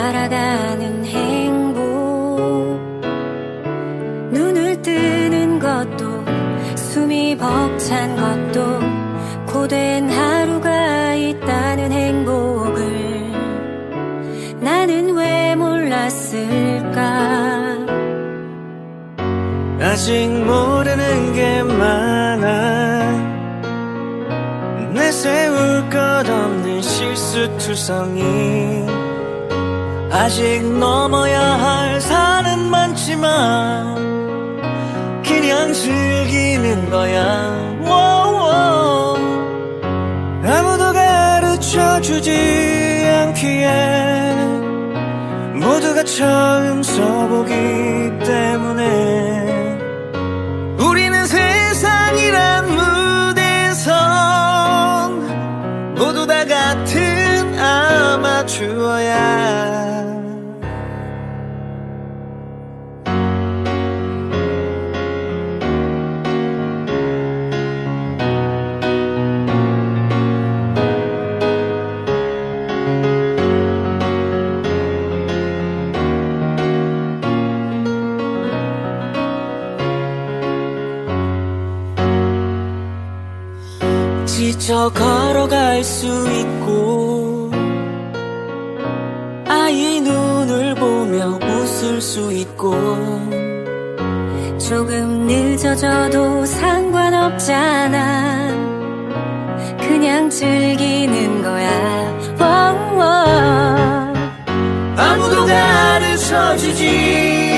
살아가는 행복. 눈을 뜨는 것도 숨이 벅찬 것도 고된 하루가 있다는 행복을 나는 왜 몰랐을까? 아직 모르는 게 많아. 내세울 것 없는 실수투성이 아직 넘어야 할 산은 많지만 그냥 즐기는 거야. 아무도 가르쳐주지 않기에 모두가 처음 써보기 때문에 우리는 세상이란 무대선 모두 다 같은 아마추어야 지쳐 걸어갈 수 있고 아이 눈을 보며 웃을 수 있고 조금 늦어져도 상관없잖아 그냥 즐기는 거야. 아무도 가르쳐주지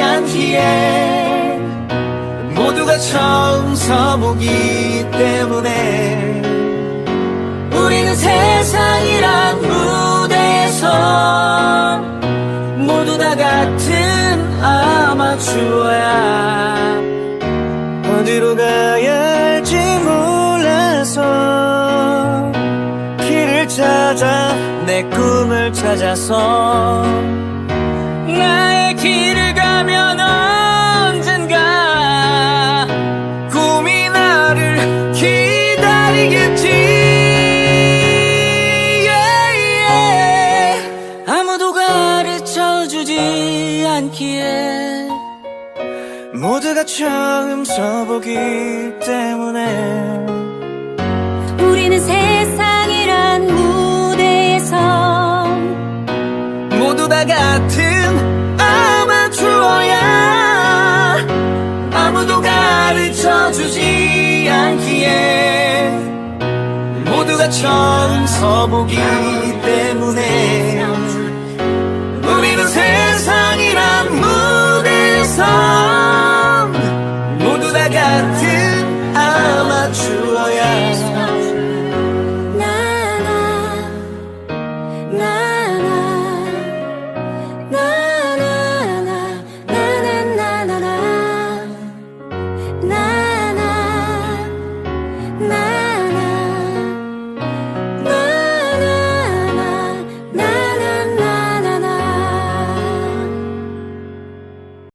않기에 모두가 처음 서보기 때문에 세상이란 무대에서 모두 다 같은 아마추어야 어디로 가야 할지 몰라서 길을 찾아 내 꿈을 찾아서 나의 길을 가면 모두가 처음 써보기 때문에 우리는 세상이란 무대에서 모두 다 같은 아마추어야 아무도 가르쳐주지 않기에 모두가 처음 서보기